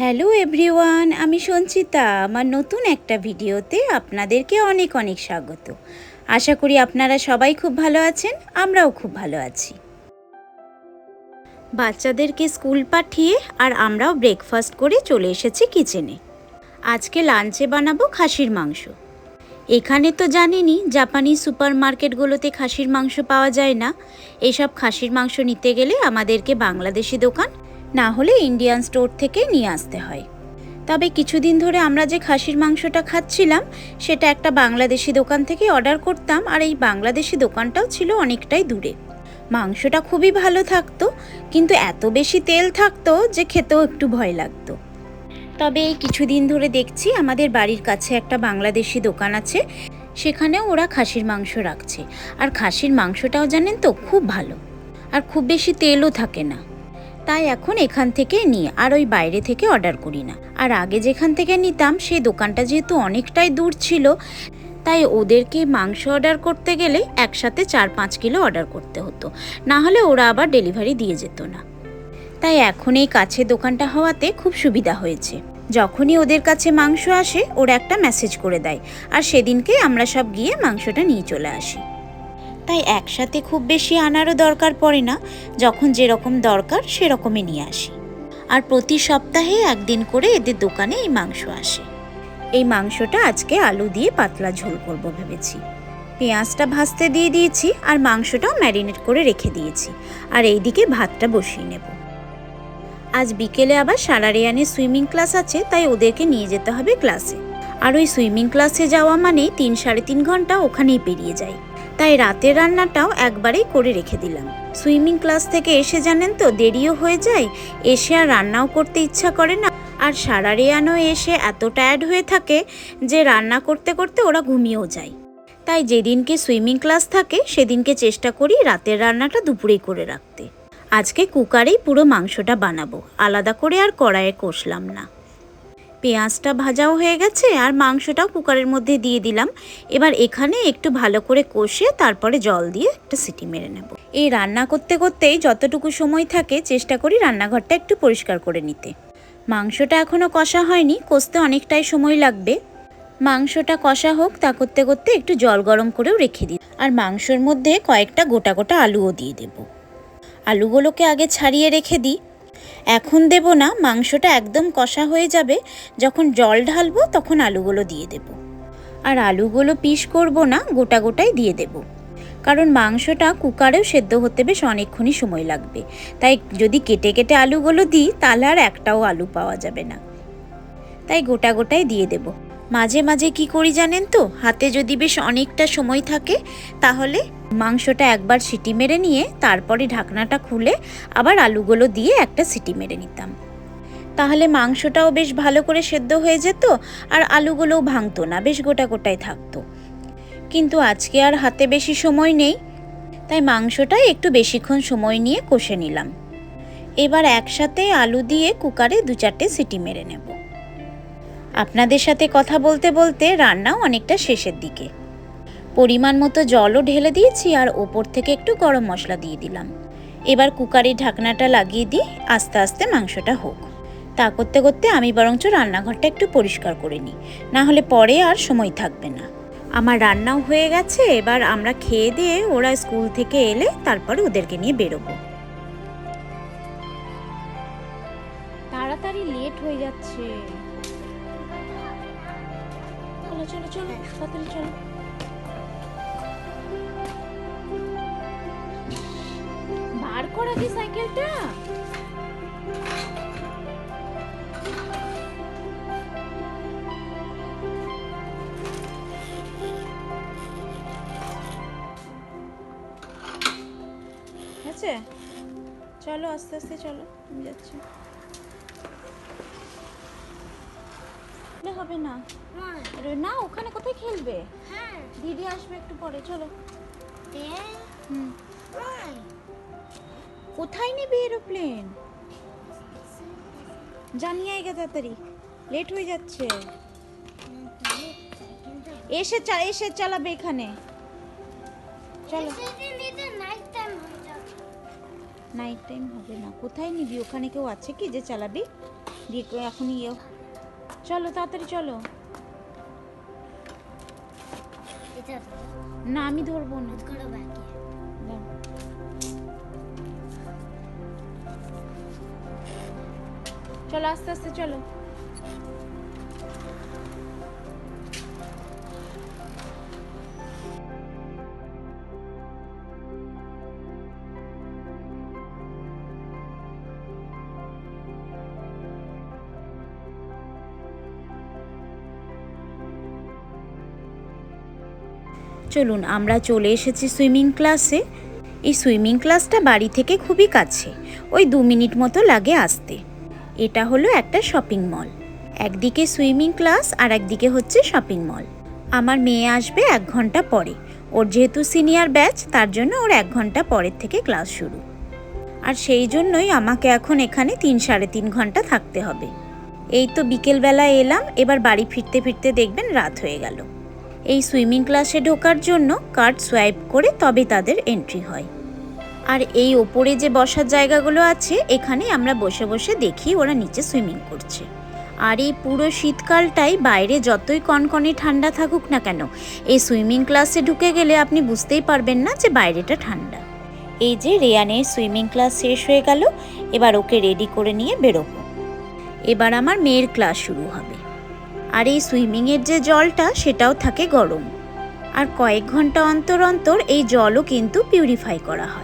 Hello everyone, আমি সঞ্চিতা। আমার নতুন একটা ভিডিওতে আপনাদেরকে অনেক অনেক স্বাগত। আশা করি আপনারা সবাই খুব ভালো আছেন, আমরাও খুব ভালো আছি। বাচ্চাদেরকে স্কুল পাঠিয়ে আর আমরাও ব্রেকফাস্ট করে চলে এসেছি কিচেনে। আজকে লাঞ্চে বানাবো খাসির মাংস। এখানে তো জানেনই জাপানি সুপার মার্কেটগুলোতে খাসির মাংস পাওয়া যায় না। এসব খাসির মাংস নিতে গেলে আমাদেরকে বাংলাদেশি দোকান না হলে ইন্ডিয়ান স্টোর থেকে নিয়ে আসতে হয়। তবে কিছুদিন ধরে আমরা যে খাসির মাংসটা খাচ্ছিলাম, সেটা একটা বাংলাদেশি দোকান থেকে অর্ডার করতাম আর এই বাংলাদেশি দোকানটাও ছিল অনেকটাই দূরে। মাংসটা খুবই ভালো থাকতো, কিন্তু এত বেশি তেল থাকতো যে খেতেও একটু ভয় লাগতো। তবে এই কিছুদিন ধরে দেখছি আমাদের বাড়ির কাছে একটা বাংলাদেশি দোকান আছে, সেখানেও ওরা খাসির মাংস রাখছে। আর খাসির মাংসটাও জানেন তো, খুব ভালো। আর খুব বেশি তেলও থাকে না। তাই এখন এখান থেকে নিই আর ওই বাইরে থেকে অর্ডার করি না। আর আগে যেখান থেকে নিতাম, সেই দোকানটা যেহেতু অনেকটাই দূর ছিল, তাই ওদেরকে মাংস অর্ডার করতে গেলে একসাথে চার পাঁচ কিলো অর্ডার করতে হতো। না হলে ওরা আবার ডেলিভারি দিয়ে যেত না। তাই এখন এই কাছে দোকানটা হওয়াতে খুব সুবিধা হয়েছে। যখনই ওদের কাছে মাংস আসে, ওরা একটা মেসেজ করে দেয়। আর সেদিনকে আমরা সব গিয়ে মাংসটা নিয়ে চলে আসি। তাই একসাথে খুব বেশি আনারও দরকার পড়ে না, যখন যেরকম দরকার সেরকমই নিয়ে আসি। আর প্রতি সপ্তাহে একদিন করে এদের দোকানে এই মাংস আসে। এই মাংসটা আজকে আলু দিয়ে পাতলা ঝোল করব ভেবেছি। পেঁয়াজটা ভাজতে দিয়ে দিয়েছি আর মাংসটাও ম্যারিনেট করে রেখে দিয়েছি। আর এইদিকে ভাতটা বসিয়ে নেব। আজ বিকেলে আবার সারারিয়ানের সুইমিং ক্লাস আছে, তাই ওদেরকে নিয়ে যেতে হবে ক্লাসে। আর ওই সুইমিং ক্লাসে যাওয়া মানে তিন সাড়ে তিন ঘণ্টা ওখানেই পেরিয়ে যায় তাই রাতের রান্নাটাও একবারেই করে রেখে দিলাম। সুইমিং ক্লাস থেকে এসে জানেন তো, দেরিও হয়ে যায়, এসে আর রান্নাও করতে ইচ্ছা করে না। আর সারা রেয়ানো এসে এত টায়ার্ড হয়ে থাকে যে রান্না করতে করতে ওরা ঘুমিয়েও যায়। তাই যেদিনকে সুইমিং ক্লাস থাকে, সেদিনকে চেষ্টা করি রাতের রান্নাটা দুপুরেই করে রাখতে। আজকে কুকারেই পুরো মাংসটা বানাবো, আলাদা করে আর কড়াইয়ে কষলাম না। পেঁয়াজটা ভাজাও হয়ে গেছে আর মাংসটাও কুকারের মধ্যে দিয়ে দিলাম। এবার এখানে একটু ভালো করে কষে তারপরে জল দিয়ে একটা সিটি মেরে নেব। এই রান্না করতে করতেই যতটুকু সময় থাকে চেষ্টা করি রান্নাঘরটা একটু পরিষ্কার করে নিতে। মাংসটা এখনও কষা হয়নি, কষতে অনেকটাই সময় লাগবে। মাংসটা কষা হোক তা করতে করতে একটু জল গরম করেও রেখে দিই। আর মাংসর মধ্যে কয়েকটা গোটা গোটা আলুও দিয়ে দেব। আলুগুলোকে আগে ছাড়িয়ে রেখে দিই। এখন দেব না, মাংসটা একদম কষা হয়ে যাবে। যখন জল ঢালবো, তখন আলুগুলো দিয়ে দেব। আর আলুগুলো পিস করব না, গোটা গোটাই দিয়ে দেব। কারণ মাংসটা কুকারেও সেদ্ধ হতে বেশ অনেকক্ষণই সময় লাগবে। তাই যদি কেটে কেটে আলুগুলো দিই, তাহলে আর একটাও আলু পাওয়া যাবে না। তাই গোটা গোটাই দিয়ে দেব। মাঝে মাঝে কি করি জানেন তো? হাতে যদি বেশ অনেকটা সময় থাকে, তাহলে মাংসটা একবার সিটি মেরে নিয়ে তারপরে ঢাকনাটা খুলে আবার আলুগুলো দিয়ে একটা সিটি মেরে নিতাম। তাহলে মাংসটাও বেশ ভালো করে সেদ্ধ হয়ে যেত আর আলুগুলোও ভাঙতো না, বেশ গোটা গোটাই থাকতো। কিন্তু আজকে আর হাতে বেশি সময় নেই, তাই মাংসটা একটু বেশিক্ষণ সময় নিয়ে কষে নিলাম। এবার একসাথে আলু দিয়ে কুকারে দু চারটে সিটি মেরে নেব। আপনাদের সাথে কথা বলতে বলতে রান্নাও অনেকটা শেষের দিকে। পরিমাণ মতো জলও ঢেলে দিয়েছি আর ওপর থেকে একটু গরম মশলা দিয়ে দিলাম। এবার কুকারের ঢাকনাটা লাগিয়ে দিই, আস্তে আস্তে মাংসটা হোক। তা করতে করতে আমি বরঞ্চ রান্নাঘরটা একটু পরিষ্কার করে নিই, না হলে পরে আর সময় থাকবে না। আমার রান্নাও হয়ে গেছে, এবার আমরা খেয়ে দিয়ে ওরা স্কুল থেকে এলে তারপরে ওদেরকে নিয়ে বেরোবো। তাড়াতাড়ি লেট হয়ে যাচ্ছে। চলো চলো চলো চলো। বার করা কি সাইকেলটা। আছে? চলো আস্তে আস্তে চলো আমি যাচ্ছি। হবে না। আরে না ওখানে কোথায় খেলবে? দিদি আসবে একটু পরে চলো। হুম। কোথায় নেবে এরোপ্লেন? জানিয়ে আয় গে তাড়াতাড়ি লেট হয়ে যাচ্ছে। এসে চা এসে চালাবে এখানে। চলো। নাইট টাইম হবে না। কোথায় নিবি? ওখানে কেউ আছে কি যে চালাবি? দিয়ে এখন ইয়ে চলো তাড়াতাড়ি চলো। না আমি ধরবো না। চলো, আস্তে আস্তে চলো। চলুন, আমরা চলে এসেছি সুইমিং ক্লাসে। এই সুইমিং ক্লাসটা বাড়ি থেকে খুবই কাছে, ওই দু মিনিট মতো লাগে আসতে। এটা হলো একটা শপিং মল। একদিকে সুইমিং ক্লাস আর একদিকে হচ্ছে শপিং মল। আমার মেয়ে আসবে এক ঘণ্টা পরে। ওর যেহেতু সিনিয়র ব্যাচ, তার জন্য ওর এক ঘণ্টা পরের থেকে ক্লাস শুরু। আর সেই জন্যই আমাকে এখন এখানে তিন সাড়ে তিন ঘণ্টা থাকতে হবে। এই তো বিকেলবেলা এলাম, এবার বাড়ি ফিরতে ফিরতে দেখবেন রাত হয়ে গেল। এই সুইমিং ক্লাসে ঢোকার জন্য কার্ড সোয়াইপ করে তবে তাদের এন্ট্রি হয়। আর এই ওপরে যে বসার জায়গাগুলো আছে, এখানে আমরা বসে বসে দেখি ওরা নিচে সুইমিং করছে। আর এই পুরো শীতকালটাই বাইরে যতই কনকনে ঠান্ডা থাকুক না কেন, এই সুইমিং ক্লাসে ঢুকে গেলে আপনি বুঝতেই পারবেন না যে বাইরেটা ঠান্ডা। এই যে রেয়ানের সুইমিং ক্লাস শেষ হয়ে গেল, এবার ওকে রেডি করে নিয়ে বেরোবো। এবার আমার মেয়ের ক্লাস শুরু হবে। আর এই সুইমিংয়ের যে জলটা, সেটাও থাকে গরম। আর কয়েক ঘণ্টা অন্তর অন্তর এই জলও কিন্তু পিউরিফাই করা হয়।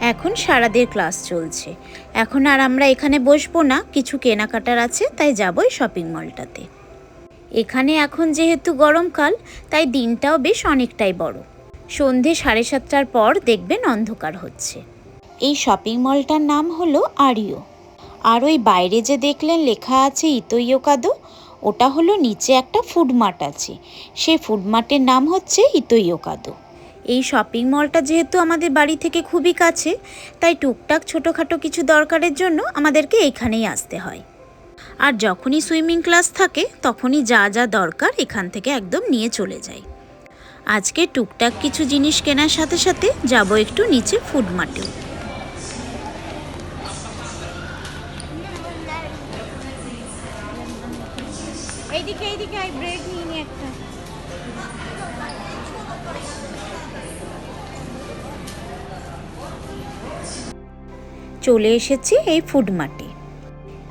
এখন সারাদের ক্লাস চলছে। এখন আর আমরা এখানে বসবো না, কিছু কেনাকাটার আছে, তাই যাব এই শপিং মলটাতে এখানে এখন যেহেতু গরমকাল তাই দিনটাও বেশ অনেকটাই বড়। সন্ধে সাড়ে সাতটার পর দেখবেন অন্ধকার হচ্ছে। এই শপিং মলটার নাম হলো আরিও আর ওই বাইরে যে দেখলেন লেখা আছে ইতোইয়োকাদো ওটা হলো নিচে একটা ফুড মার্ট আছে। সেই ফুড মার্টের নাম হচ্ছে ইতোইয়োকাদো এই শপিং মলটা যেহেতু আমাদের বাড়ি থেকে খুবই কাছে, তাই টুকটাক ছোটোখাটো কিছু দরকারের জন্য আমাদেরকে এইখানেই আসতে হয়। আর যখনই সুইমিং ক্লাস থাকে, তখনই যা যা দরকার এখান থেকে একদম নিয়ে চলে যাই। আজকে টুকটাক কিছু জিনিস কেনার সাথে সাথে যাব একটু নিচে ফুড মার্টেও এইদিকে এইদিকে ব্রেড নিয়ে একটা। চলে এসেছি এই ফুড মার্টে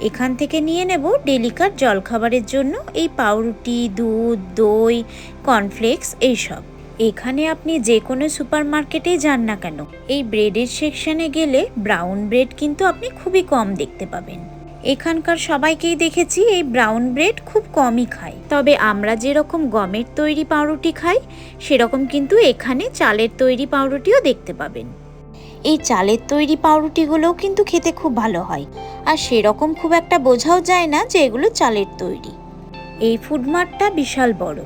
এখান থেকে নিয়ে নেব ডেলিকার জলখাবারের জন্য এই পাউরুটি, দুধ, দই কর্নফ্লেক্স এইসব। এখানে আপনি যে কোনো সুপার মার্কেটেই যান না কেন, এই ব্রেডের সেকশনে গেলে ব্রাউন ব্রেড কিন্তু আপনি খুবই কম দেখতে পাবেন। এখানকার সবাইকেই দেখেছি এই ব্রাউন ব্রেড খুব কমই খায়। তবে আমরা যেরকম গমের তৈরি পাউরুটি খাই, সেরকম কিন্তু এখানে চালের তৈরি পাউরুটিও দেখতে পাবেন। এই চালের তৈরি পাউরুটিগুলোও কিন্তু খেতে খুব ভালো হয়। আর সেরকম খুব একটা বোঝাও যায় না যে এগুলো চালের তৈরি। এই ফুডমার্টটা বিশাল বড়।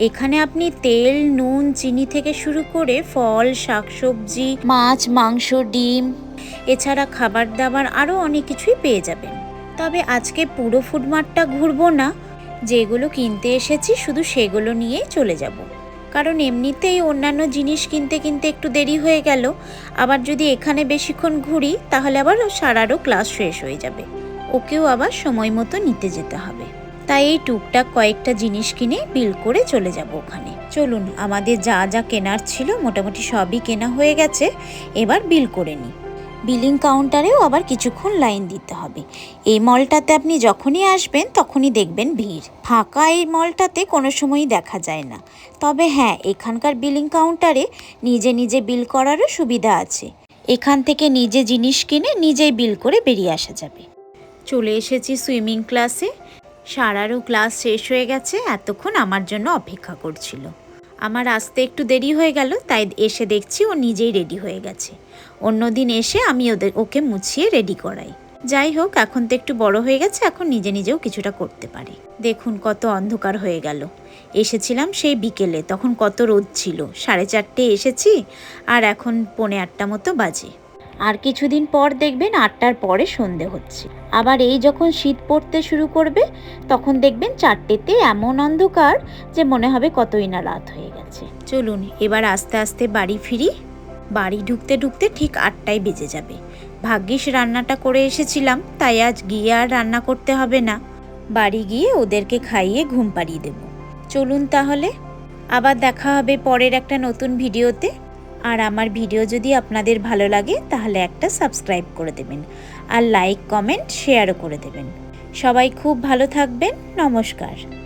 এখানে আপনি তেল, নুন, চিনি থেকে শুরু করে ফল, শাকসবজি, মাছ, মাংস, ডিম, এছাড়া খাবার দাবার আরও অনেক কিছুই পেয়ে যাবেন। তবে আজকে পুরো ফুডমার্টটা ঘুরবো না। যেগুলো কিনতে এসেছি শুধু সেগুলো নিয়েই চলে যাব। কারণ এমনিতেই অন্যান্য জিনিস কিনতে কিনতে একটু দেরি হয়ে গেল। আবার যদি এখানে বেশিক্ষণ ঘুরি, তাহলে আবার সারারও ক্লাস শেষ হয়ে যাবে। ওকেও আবার সময় মতো নিতে যেতে হবে। তাই এই টুকটাক কয়েকটা জিনিস কিনে বিল করে চলে যাব ওখানে। চলুন, আমাদের যা যা কেনার ছিল, মোটামুটি সবই কেনা হয়ে গেছে। এবার বিল করে নিই। বিলিং কাউন্টারেও আবার কিছুক্ষণ লাইন দিতে হবে। এই মলটাতে আপনি যখনই আসবেন, তখনই দেখবেন ভিড়। ফাঁকা এই মলটাতে কোনো সময়ই দেখা যায় না। তবে হ্যাঁ এখানকার বিলিং কাউন্টারে নিজে নিজে বিল করারও সুবিধা আছে। এখান থেকে নিজে জিনিস কিনে নিজেই বিল করে বেরিয়ে আসা যাবে। চলে এসেছি সুইমিং ক্লাসে। সারারও ক্লাস শেষ হয়ে গেছে, এতক্ষণ আমার জন্য অপেক্ষা করছিল। আমার আসতে একটু দেরি হয়ে গেল, তাই এসে দেখছি ও নিজেই রেডি হয়ে গেছে। অন্যদিন এসে আমি ওদের, ওকে মুছিয়ে রেডি করাই। যাই হোক, এখন তো একটু বড় হয়ে গেছে, এখন নিজে নিজেও কিছুটা করতে পারে। দেখুন কত অন্ধকার হয়ে গেল। এসেছিলাম সেই বিকেলে, তখন কত রোদ ছিল। সাড়ে চারটে এসেছি, আর এখন পৌনে আটটা মতো বাজে। আর কিছুদিন পর দেখবেন আটটার পরে সন্ধে হচ্ছে। আবার এই যখন শীত পড়তে শুরু করবে, তখন দেখবেন চারটেতে এমন অন্ধকার যে মনে হবে কতই না রাত হয়ে গেছে। চলুন, এবার আস্তে আস্তে বাড়ি ফিরি। বাড়ি ঢুকতে ঢুকতে ঠিক আটটায় বেজে যাবে। ভাগ্যিস রান্নাটা করে এসেছিলাম, তাই আজ গিয়ে আর রান্না করতে হবে না। বাড়ি গিয়ে ওদেরকে খাইয়ে ঘুম পাড়িয়ে দেব। চলুন তাহলে। আবার দেখা হবে পরের একটা নতুন ভিডিওতে। আর আমার ভিডিও যদি আপনাদের ভালো লাগে, তাহলে একটা সাবস্ক্রাইব করে দেবেন। আর লাইক, কমেন্ট, শেয়ারও করে দেবেন। সবাই খুব ভালো থাকবেন। নমস্কার।